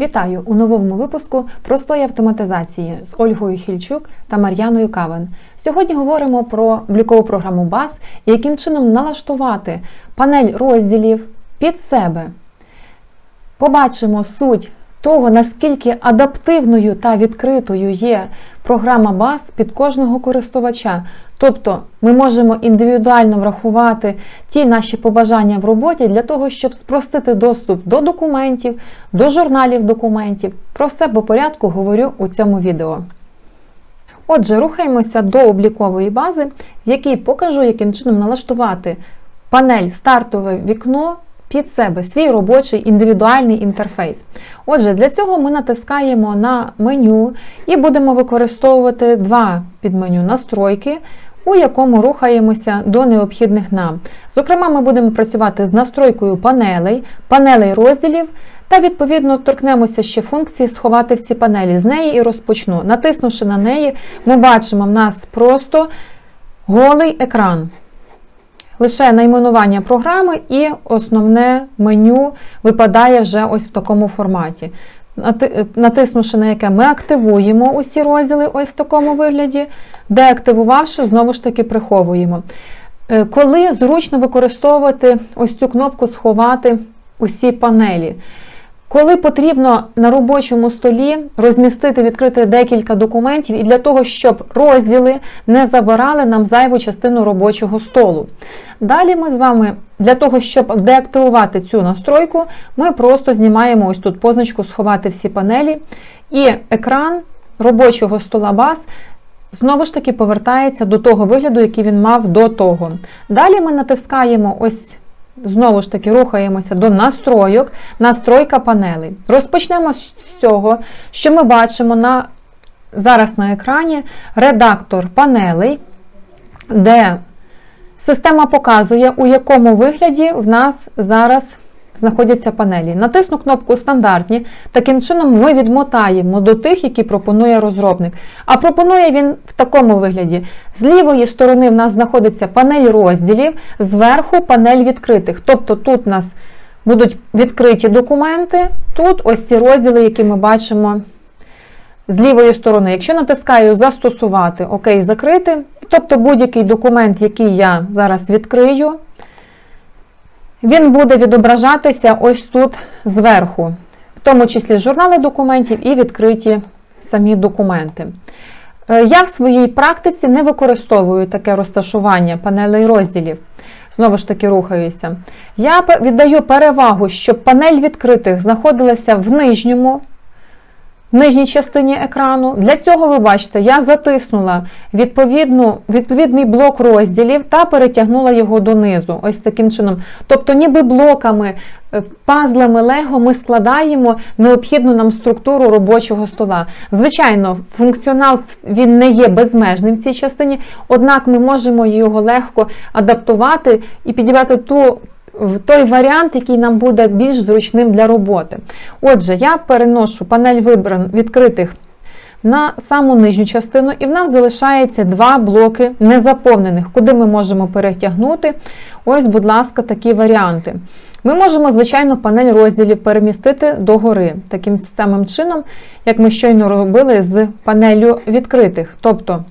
Вітаю у новому випуску простої автоматизації з Ольгою Хільчук та Мар'яною Кавен. Сьогодні говоримо про облікову програму BAS і яким чином налаштувати панель розділів під себе. Побачимо суть того, наскільки адаптивною та відкритою є програма BAS під кожного користувача. Тобто ми можемо індивідуально врахувати ті наші побажання в роботі для того, щоб спростити доступ до документів, до журналів документів. Про все по порядку говорю у цьому відео. Отже, рухаємося до облікової бази, в якій покажу, яким чином налаштувати панель стартове вікно під себе, свій робочий індивідуальний інтерфейс. Отже, для цього ми натискаємо на меню і будемо використовувати два підменю настройки, у якому рухаємося до необхідних нам. Зокрема, ми будемо працювати з настройкою панелей, панелей розділів. Та, відповідно, торкнемося ще функції Сховати всі панелі. З неї і розпочну. Натиснувши на неї, ми бачимо в нас просто голий екран. Лише найменування програми і основне меню випадає вже ось в такому форматі. Натиснувши на яке ми активуємо усі розділи ось в такому вигляді, деактивувавши, знову ж таки приховуємо. Е, коли зручно використовувати ось цю кнопку Сховати усі панелі. Коли потрібно на робочому столі розмістити, відкрити декілька документів, і для того, щоб розділи не забирали нам зайву частину робочого столу. Далі ми з вами, для того, щоб деактивувати цю настройку, ми просто знімаємо ось тут позначку Сховати всі панелі, і екран робочого стола баз. Знову ж таки повертається до того вигляду, який він мав до того. Далі ми натискаємо ось Знову ж таки, рухаємося до настройок, настройка панелей. Розпочнемо з цього, що ми бачимо на, зараз на екрані редактор панелей, де система показує, у якому вигляді в нас зараз знаходяться панелі. Натисну кнопку Стандартні. Таким чином, ми відмотаємо до тих, які пропонує розробник. А пропонує він в такому вигляді: з лівої сторони в нас знаходиться панель розділів, зверху панель відкритих. Тобто тут у нас будуть відкриті документи, тут ось ці розділи, які ми бачимо. З лівої сторони, якщо натискаю Застосувати, ОК, закрити, тобто будь-який документ, який я зараз відкрию, він буде відображатися ось тут зверху, в тому числі журнали документів і відкриті самі документи. Е, я в своїй практиці не використовую таке розташування панелей розділів. Знову ж таки, рухаюся. Я віддаю перевагу, щоб панель відкритих знаходилася в нижньому нижній частині екрану. Для цього, ви бачите, я затиснула відповідну, відповідний блок розділів та перетягнула його донизу. Ось таким чином. Тобто, ніби блоками, е, пазлами Лего ми складаємо необхідну нам структуру робочого стола. Звичайно, функціонал він не є безмежним в цій частині, однак ми можемо його легко адаптувати і підібрати ту той варіант, який нам буде більш зручним для роботи. Отже, я переношу панель вибран відкритих на саму нижню частину, і в нас залишається два блоки незаповнених, куди ми можемо перетягнути. Ось, будь ласка, такі варіанти. Ми можемо, звичайно, панель розділів перемістити догори, таким самим чином, як ми щойно робили з панелью відкритих. Тобто,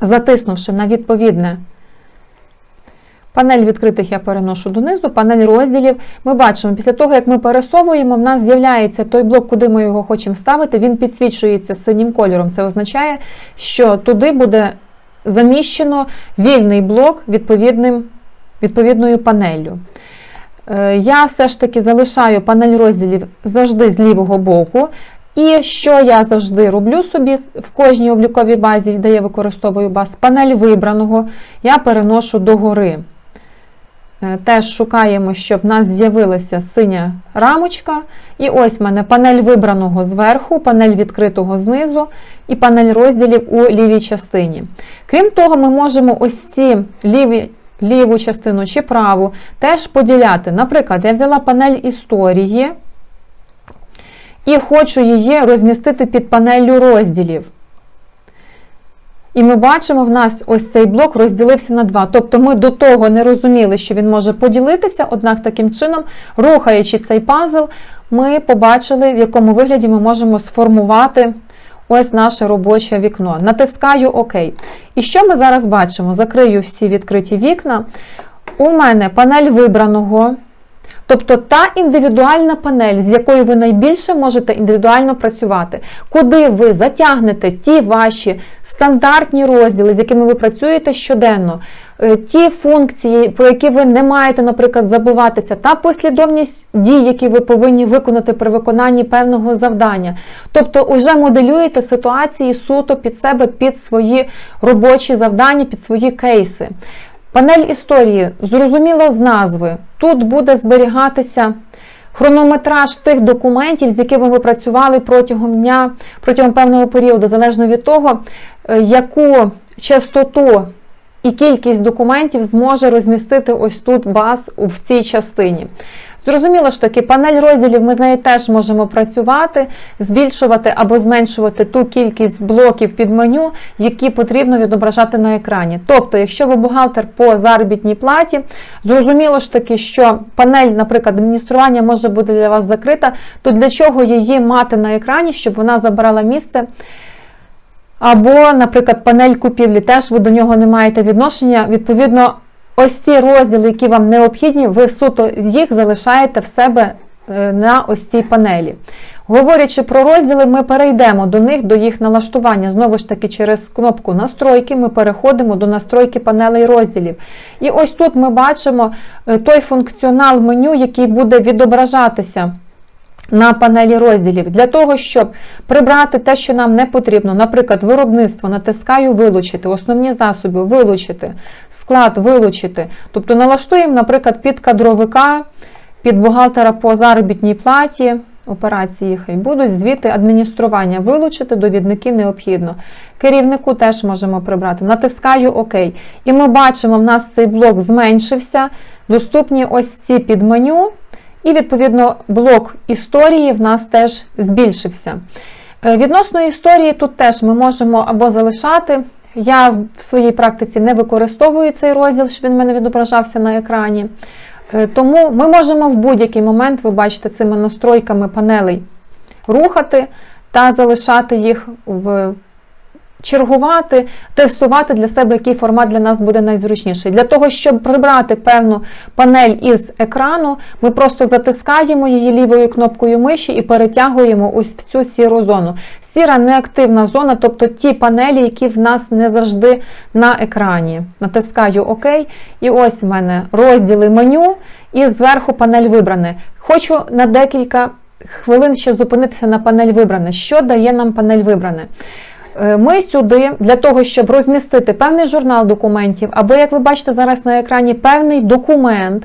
затиснувши на відповідне Панель відкритих я переношу донизу, панель розділів. Ми бачимо, після того, як ми пересовуємо, в нас з'являється той блок, куди ми його хочемо ставити, він підсвічується синім кольором. Це означає, що туди буде заміщено вільний блок відповідним, відповідною панеллю. Е, я все ж таки залишаю панель розділів завжди з лівого боку. І що я завжди роблю собі в кожній обліковій базі, де я використовую баз, панель вибраного, я переношу догори. Е, теж шукаємо, щоб в нас з'явилася синя рамочка. І ось в мене панель вибраного зверху, панель відкритого знизу і панель розділів у лівій частині. Крім того, ми можемо ось ці ліві, ліву частину чи праву теж поділяти. Наприклад, я взяла панель історії і хочу її розмістити під панелью розділів. І ми бачимо, в нас ось цей блок розділився на два. Тобто ми до того не розуміли, що він може поділитися, однак таким чином, рухаючи цей пазл, ми побачили, в якому вигляді ми можемо сформувати ось наше робоче вікно. Натискаю ОК. І що ми зараз бачимо? Закрию всі відкриті вікна. У мене панель вибраного. Тобто та індивідуальна панель, з якою ви найбільше можете індивідуально працювати, куди ви затягнете ті ваші стандартні розділи, з якими ви працюєте щоденно, е, ті функції, про які ви не маєте, наприклад, забуватися, та послідовність дій, які ви повинні виконати при виконанні певного завдання. Тобто, вже моделюєте ситуації суто під себе, під свої робочі завдання, під свої кейси. Панель історії, зрозуміло з назви. Тут буде зберігатися хронометраж тих документів, з якими ви працювали протягом дня, протягом певного періоду, залежно від того, е, яку частоту і кількість документів зможе розмістити ось тут баз в цій частині. Зрозуміло ж таки, панель розділів ми з нею теж можемо працювати, збільшувати або зменшувати ту кількість блоків під меню, які потрібно відображати на екрані. Тобто, якщо ви бухгалтер по заробітній платі, зрозуміло ж таки, що панель, наприклад, адміністрування може бути для вас закрита, то для чого її мати на екрані, щоб вона забирала місце? Або, наприклад, панель купівлі, теж ви до нього не маєте відношення. Відповідно, ось ці розділи, які вам необхідні, ви суто їх залишаєте в себе е, на ось цій панелі. Говорячи про розділи, ми перейдемо до них, до їх налаштування. Знову ж таки, через кнопку настройки ми переходимо до настройки панелей розділів. І ось тут ми бачимо е, той функціонал меню, який буде відображатися на панелі розділів. Для того, щоб прибрати те, що нам не потрібно, наприклад, виробництво, натискаю вилучити, основні засоби вилучити, склад вилучити. Тобто налаштуємо, наприклад, під кадровика, під бухгалтера по заробітній платі. Операції хай будуть, звіти адміністрування вилучити, довідники необхідно. Керівнику теж можемо прибрати. Натискаю ОК. І ми бачимо, в нас цей блок зменшився. Доступні ось ці підменю. І, відповідно, блок історії в нас теж збільшився. Е, відносно історії, тут теж ми можемо або залишати. Я в своїй практиці не використовую цей розділ, щоб він в мене відображався на екрані. Е, тому ми можемо в будь-який момент, ви бачите, цими настройками панелей рухати та залишати їх в чергувати, тестувати для себе, який формат для нас буде найзручніший. Для того, щоб прибрати певну панель із екрану, ми просто затискаємо її лівою кнопкою миші і перетягуємо ось в цю сіру зону. Сіра неактивна зона, тобто ті панелі, які в нас не завжди на екрані. Натискаю ОК. І ось в мене розділи меню, і зверху панель вибране. Хочу на декілька хвилин ще зупинитися на панель вибране. Що дає нам панель вибране? Е, ми сюди для того, щоб розмістити певний журнал документів, або, як ви бачите зараз на екрані, певний документ,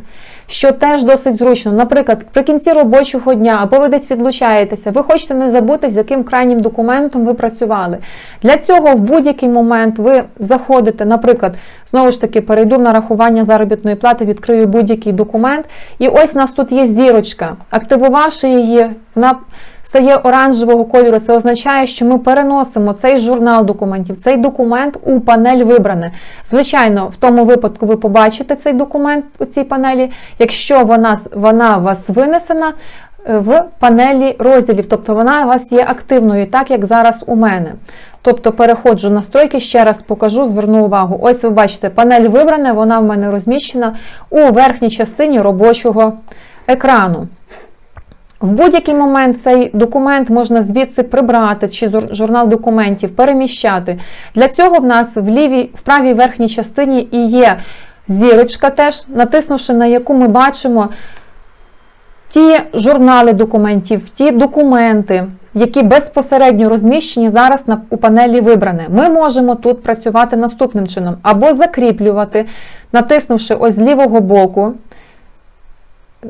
що теж досить зручно. Наприклад, при кінці робочого дня, або ви десь відлучаєтеся, ви хочете не забути, з яким крайнім документом ви працювали. Для цього в будь-який момент ви заходите, наприклад, знову ж таки, перейду в нарахування заробітної плати, відкрию будь-який документ. І ось у нас тут є зірочка. Активувавши її, вона стає оранжевого кольору, це означає, що ми переносимо цей журнал документів, цей документ у панель вибране. Звичайно, в тому випадку ви побачите цей документ у цій панелі, якщо вона, вона у вас винесена. Е, в панелі розділів, тобто вона у вас є активною, так як зараз у мене. Тобто переходжу на настройки, ще раз покажу, зверну увагу. Ось ви бачите, панель вибрана, вона в мене розміщена у верхній частині робочого екрану. В будь-який момент цей документ можна звідси прибрати, чи журнал документів, переміщати. Для цього в нас в лівій, в правій верхній частині і є зірочка, теж, натиснувши на яку ми бачимо ті журнали документів, ті документи, які безпосередньо розміщені зараз на, у панелі вибране. Ми можемо тут працювати наступним чином, або закріплювати, натиснувши ось з лівого боку.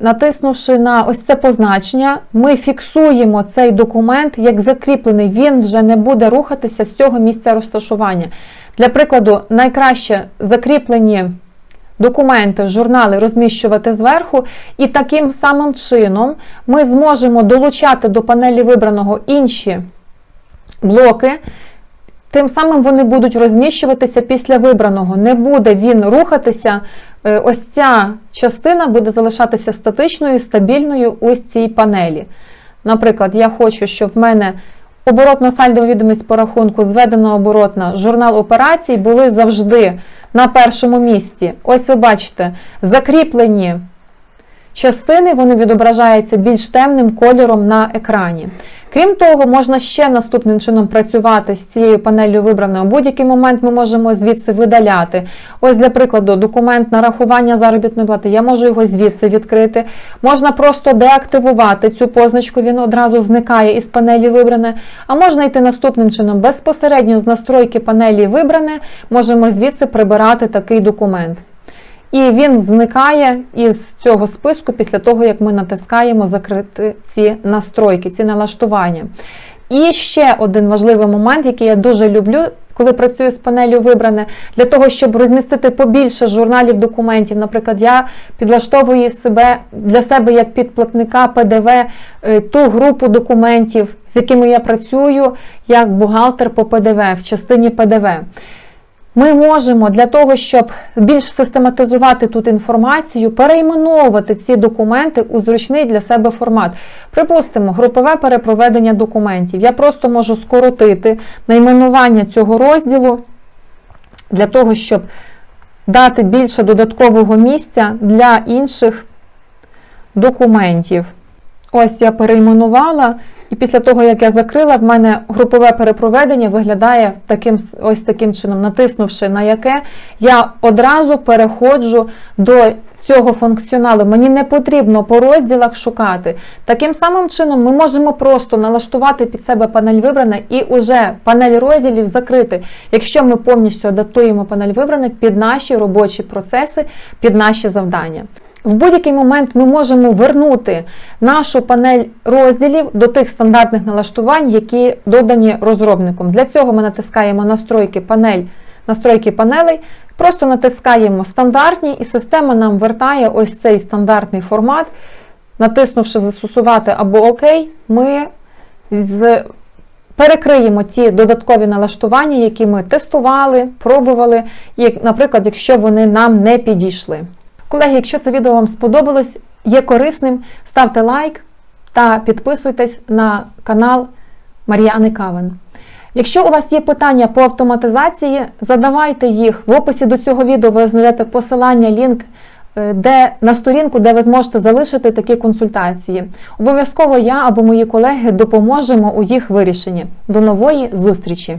Натиснувши на ось це позначення, ми фіксуємо цей документ як закріплений, він вже не буде рухатися з цього місця розташування. Для прикладу, найкраще закріплені документи, журнали розміщувати зверху, і таким самим чином ми зможемо долучати до панелі вибраного інші блоки Тим самим вони будуть розміщуватися після вибраного. Не буде він рухатися. Е, Ось ця частина буде залишатися статичною, стабільною ось цій панелі. Наприклад, я хочу, щоб в мене оборотно сальдова відомість по рахунку, зведена оборотна, журнал операцій були завжди на першому місці. Ось ви бачите, закріплені частини вони відображаються більш темним кольором на екрані. Крім того, можна ще наступним чином працювати з цією панелью вибраною. Будь-який момент ми можемо звідси видаляти. Ось, для прикладу, документ нарахування заробітної плати. Я можу його звідси відкрити. Можна просто деактивувати цю позначку, він одразу зникає із панелі вибране. А можна йти наступним чином. Безпосередньо з настройки панелі вибране, можемо звідси прибирати такий документ. І він зникає із цього списку після того, як ми натискаємо закрити ці настройки, ці налаштування. І ще один важливий момент, який я дуже люблю, коли працюю з панелью вибране, для того, щоб розмістити побільше журналів документів. Наприклад, я підлаштовую себе для себе як підплатника ПДВ е, ту групу документів, з якими я працюю як бухгалтер по ПДВ в частині ПДВ. Ми можемо для того, щоб більш систематизувати тут інформацію, перейменовувати ці документи у зручний для себе формат. Припустимо, групове перепроведення документів. Я просто можу скоротити найменування цього розділу для того, щоб дати більше додаткового місця для інших документів. Ось я перейменувала. І після того, як я закрила, в мене групове перепроведення виглядає таким, ось таким чином, натиснувши на яке, я одразу переходжу до цього функціоналу. Мені не потрібно по розділах шукати. Таким самим чином, ми можемо просто налаштувати під себе панель вибране і уже панель розділів закрити, якщо ми повністю адаптуємо панель вибране під наші робочі процеси, під наші завдання. В будь-який момент ми можемо вернути нашу панель розділів до тих стандартних налаштувань, які додані розробником. Для цього ми натискаємо настройки панель, настройки панелей, просто натискаємо стандартні, і система нам вертає ось цей стандартний формат. Натиснувши Застосувати або ОК, ми з Перекриємо ті додаткові налаштування, які ми тестували, пробували, і, наприклад, якщо вони нам не підійшли. Колеги, якщо це відео вам сподобалось, є корисним, ставте лайк та підписуйтесь на канал Мар'яни Кавен. Якщо у вас є питання по автоматизації, задавайте їх. В описі до цього відео ви знайдете посилання, лінк е, де, на сторінку, де ви зможете залишити такі консультації. Обов'язково я або мої колеги допоможемо у їх вирішенні. До нової зустрічі!